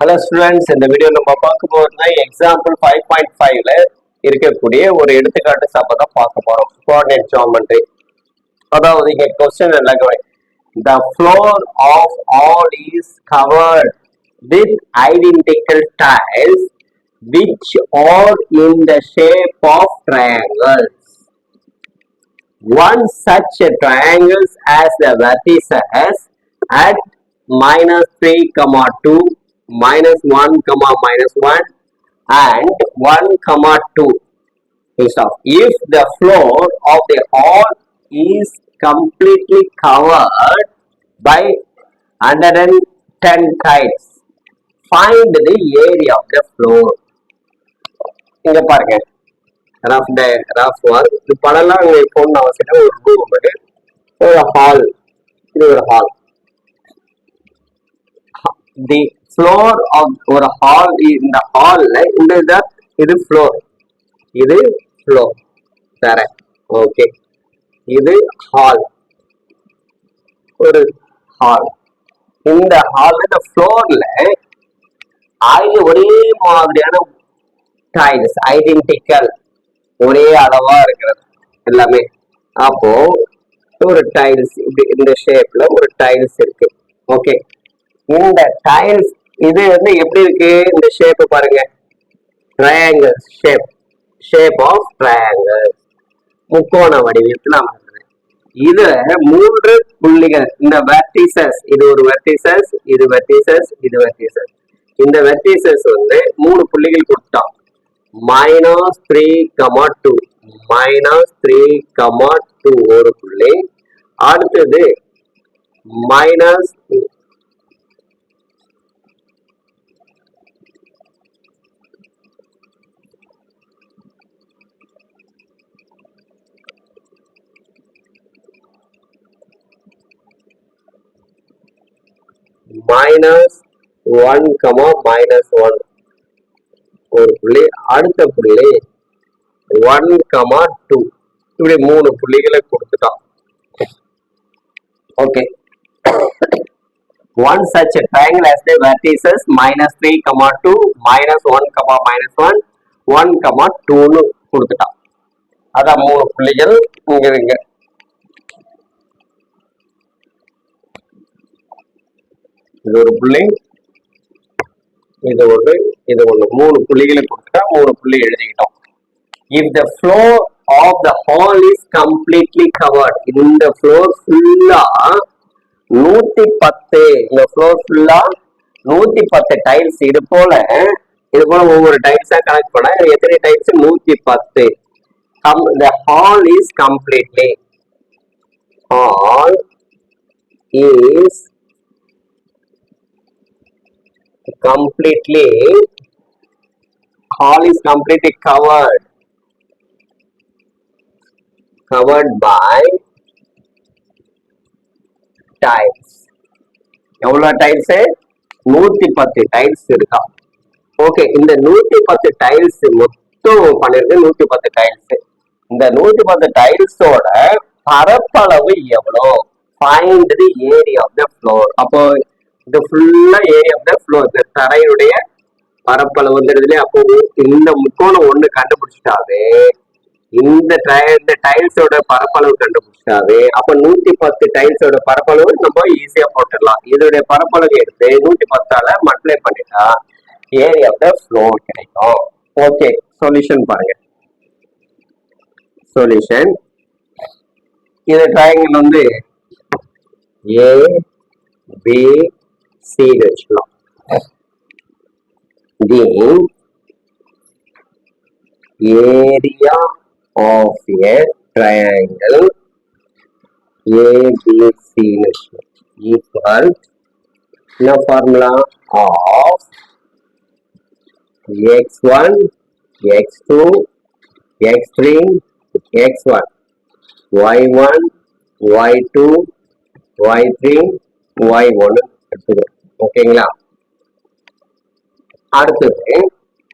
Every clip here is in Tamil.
ஹலோ ஸ்டூடெண்ட்ஸ் இந்த வீடியோ நம்ம பார்க்க போறதுனா எக்ஸாம்பிள் ஃபைவ் பாயிண்ட் ஃபைவ்ல இருக்கக்கூடிய ஒரு எடுத்துக்காட்டு சப்ப தான் பார்க்க போறோம் கோஆர்டினேட் ஜாமெண்ட்ரி அதாவது இங்க கொஸ்டின் என்ன கவனி the floor of all is covered with identical tiles which are in the shape of triangles. One such triangles as the vertices at minus 3 comma 2 minus 1 comma minus 1 and 1 comma 2 is of if the floor of the hall is completely covered by 110 tiles find the area of the floor இங்க பாருங்க ரஃப் டே ரஃப் ஒர்க் இது படம்லாம் அங்கே போடணும் அவசியம் இல்லை. ஒரு ரூம் ஒரு ஹால் இது ஒரு ஹால் தி ஃப்ளோர் ஆஃப் ஒரு ஹால் இந்த ஹால்ல இந்த இதை இது ஃப்ளோர் இது ஃப்ளோர் வேற ஓகே இது ஹால் ஒரு ஹால் இந்த ஹால் இந்த ஃப்ளோர்ல ஆயுத ஒரே மாதிரியான டைல்ஸ் ஐடென்டிக்கல் ஒரே அளவா இருக்கிறது. எல்லாமே. அப்போ ஒரு டைல்ஸ் இப்படி இந்த ஷேப்ல ஒரு டைல்ஸ் இருக்கு. ஓகே இந்த டைல்ஸ் இது வந்து எப்படி இருக்கு? இந்த ஷேப் பாருங்க. Triangle shape shape of triangle முக்கோண வடிவத்தில் அமைந்தது. இது மூன்று புள்ளிகள். இந்த வெர்டிசஸ் இது ஒரு வெர்டிசஸ் இது வெர்டிசஸ் இது வெர்டிசஸ் இந்த வெர்டிசஸ் வந்து மூணு புள்ளிகள் கொடுத்தோம். Minus three comma two minus three comma two ஒரு புள்ளி. அடுத்தது minus minus one comma minus one ஒரு புள்ளி அடுத்த புள்ளி ஒன் கமா டூ இப்படி மூணு புள்ளிகளை கொடுத்துட்டான் okay one such triangle as the vertices minus three comma two minus one comma minus one one comma டூன்னு கொடுத்துட்டான் அதான் மூணு புள்ளிகள் இங்க இருக்கு இது ஒரு புள்ளி. இது ஒரு இது ஒண்ணு. மூணு புள்ளிகளை கொடுத்துட்டா மூணு புள்ளி எழுதிக்கிட்டோம். If the floor of the hall is completely covered இந்த ஃப்ளோர் ஃபுல்லா நூத்தி பத்து இந்த ஃப்ளோர் ஃபுல்லா நூத்தி பத்து டைல்ஸ் இது போல இது போல ஒவ்வொரு டைல்ஸா கனெக்ட் பண்ணா எத்தனை டைல்ஸ் நூத்தி பத்து come the hall is completely hall is completely hall is completely covered. Covered by tiles. எவ்வளவு டைல்ஸ் நூத்தி பத்து டைல்ஸ் இருக்கா? ஓகே இந்த நூத்தி பத்து டைல்ஸ் மொத்தம் பண்ணிருக்கு நூத்தி பத்து டைல்ஸ் இந்த நூத்தி பத்து டைல்ஸோட பரப்பளவு எவ்வளோ? Find the area of the floor அப்போ இது ஃபுல்லா ஏரியா ஆஃப் த ஃப்ளோர் இந்த தரையுடைய பரப்பளவு வந்துடுதுல அப்போ இந்த முக்கோணம் ஒண்ணு கண்டுபிடிச்சிட்டாவே இந்த இந்த டைல்ஸோட பரப்பளவு கண்டுபிடிச்சிட்டாவே அப்ப நூத்தி பத்து டைல்ஸோட பரப்பளவு நம்ம ஈஸியா போட்டுடலாம். இதோடைய பரப்பளவு எடுத்து நூத்தி பத்தால மல்டிப்ளை பண்ணிட்டா ஏரியா ஆஃப் த ஃப்ளோர் கிடைக்கும். ஓகே சொல்யூஷன் பாருங்க. சொல்யூஷன் இந்த ட்ரையாங்கிள் வந்து A B சி வச்சுக்கலாம் the area of a triangle ABC equal என்ன formula of x one x two x three x one y one y two y three y ஒன்று எடுத்துக்கிறோம் ஓகேங்களா அடுத்தது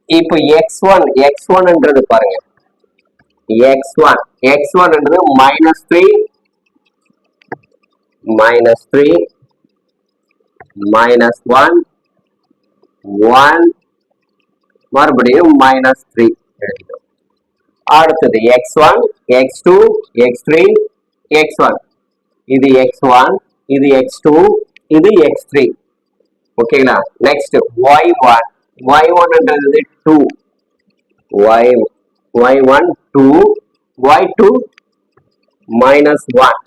இப்போ எக்ஸ் ஒன் எக்ஸ் ஒன்ன்றது பாருங்க. X one X ஒன்ன்றது minus three minus three minus one one மறுபடியும் மைனஸ் த்ரீ எழுதிடும் அடுத்தது x one x two x three x one இது எக்ஸ் ஒன் இது எக்ஸ் டூ இது எக்ஸ் த்ரீ ஓகேங்களா next Y one Y ஒன்ன்றது two y y one two y two minus one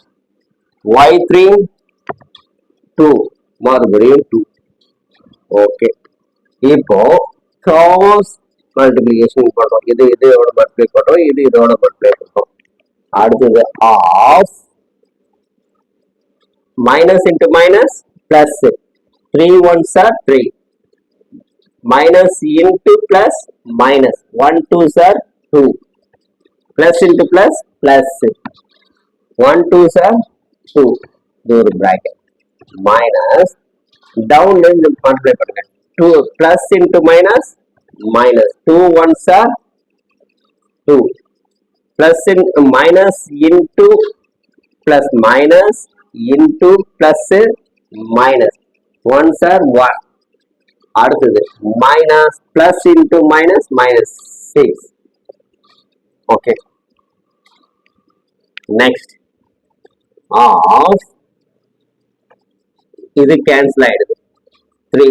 y three two மறுபடியும் டூ ஓகே இப்போ கிராஸ் மல்டிப்ளிகேஷன் பண்றோம் இது இது இதோட மல்டிப்ளை பண்றோம் இது இதோட மல்டிப்ளை பண்றோம் அடுத்தது of minus into minus plus three ones are three minus into plus minus one two sir two plus into plus plus one two sir two இது ஒரு பிராக்கெட் மைனஸ் டவுன்ல இருந்து மல்டிப்ளை பண்ணுங்க two plus into minus minus two one sir two plus in minus into plus minus into plus minus One sir one அடுத்தது minus plus into minus minus six okay next of இது கேன்சல் ஆயிடுது. த்ரீ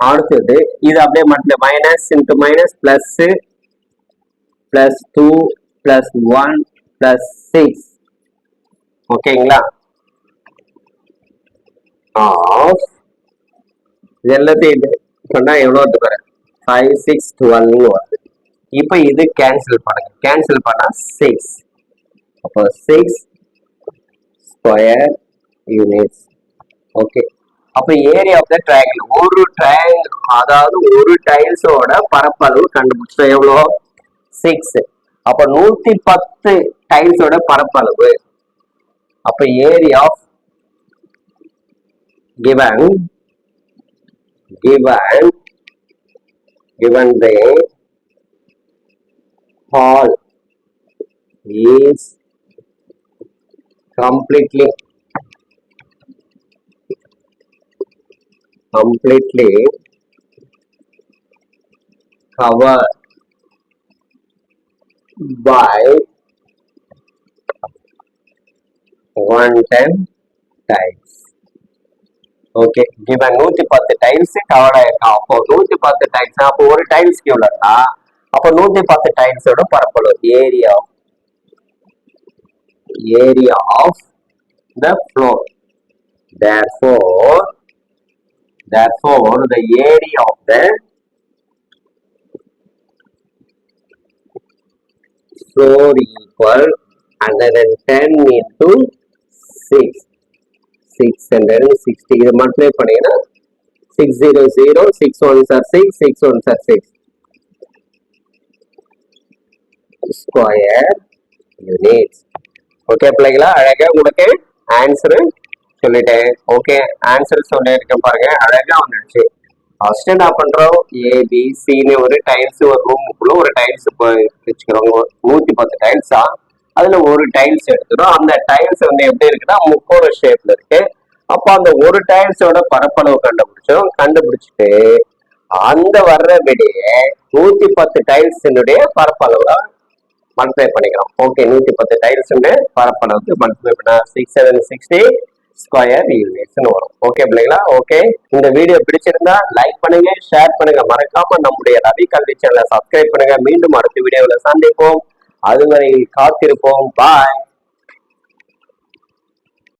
அடுத்தது இது அப்படியே மட்டும் minus into minus plus plus two plus one plus six ஓகேங்களா ஆஃப் இது எல்லாத்தையும் சொன்னா எவ்வளோ வந்து பாரு? ஃபைவ் சிக்ஸ் டுவெல்னு வருது. இப்போ இது கேன்சல் பண்ணுங்க கேன்சல் பண்ணா சிக்ஸ் அப்போ சிக்ஸ் ஸ்கொயர் யூனிட்ஸ் ஓகே அப்ப ஏரியா ஆஃப் த ட்ரையாங்கிள் ஒரு ட்ரையாங்கிள் அதாவது ஒரு டைல்ஸோட பரப்பளவு கண்டுபிடிச்சோம் எவ்வளோ? சிக்ஸ் அப்ப நூத்தி பத்து டைல்ஸோட பரப்பளவு. அப்ப area of given given given the hall is completely completely covered by one ten tiles. Okay given நூத்தி பத்து டைல்ஸ் கவர் ஆயிருக்கான் அப்போ நூத்தி பத்து டைல்ஸ் அப்போ ஒரு டைல்ஸ்க்கு எவ்வளோன்னா அப்போ நூத்தி பத்து டைல்ஸோட பரப்பளவு area area of the floor therefore therefore the area of the floor equal 110 into 6 660 இது மல்டிப்ளை பண்ணீங்கன்னா six zero zero six one sir six six one sir six square units okay பிள்ளைங்களா அழகாக உங்களுக்கு ஆன்சரு சொல்லிட்டேன் ஓகே ஆன்சர் சொல்லியிருக்கேன் பாருங்க அழகாக வந்துடுச்சு ஃபர்ஸ்ட் என்ன பண்றோம் ஏபிசின்னு ஒரு டைல்ஸ் ஒரு ரூமுக்குள்ள ஒரு டைல்ஸ் வச்சுக்கிறோம் நூத்தி பத்து டைல்ஸா அதுல ஒரு டைல்ஸ் எடுத்துடும் அந்த டைல்ஸ் வந்து எப்படி இருக்குன்னா முக்கோண ஷேப்ல இருக்கு. அப்போ அந்த ஒரு டைல்ஸோட பரப்பளவு கண்டுபிடிச்சோம் கண்டுபிடிச்சிட்டு அந்த வர்ற விடையே நூத்தி பத்து டைல்ஸினுடைய பரப்பளவு மல்டிப்ளை பண்ணிக்கிறோம். ஓகே நூத்தி பத்து டைல்ஸ் பரப்பளவுக்கு மல்டிப்ளை பண்ண சிக்ஸ் செவன் சிக்ஸ்டி ஸ்கொயர் யூனிட்ஸ்னு வரும். ஓகே பிள்ளைங்களா ஓகே இந்த வீடியோ பிடிச்சிருந்தா லைக் பண்ணுங்க ஷேர் பண்ணுங்க. மறக்காம நம்முடைய ரவி கல்வி சேனலை சப்ஸ்கிரைப் பண்ணுங்க. மீண்டும் அடுத்த வீடியோவில் சந்திப்போம். அதுவரை காத்திருப்போம். பாய்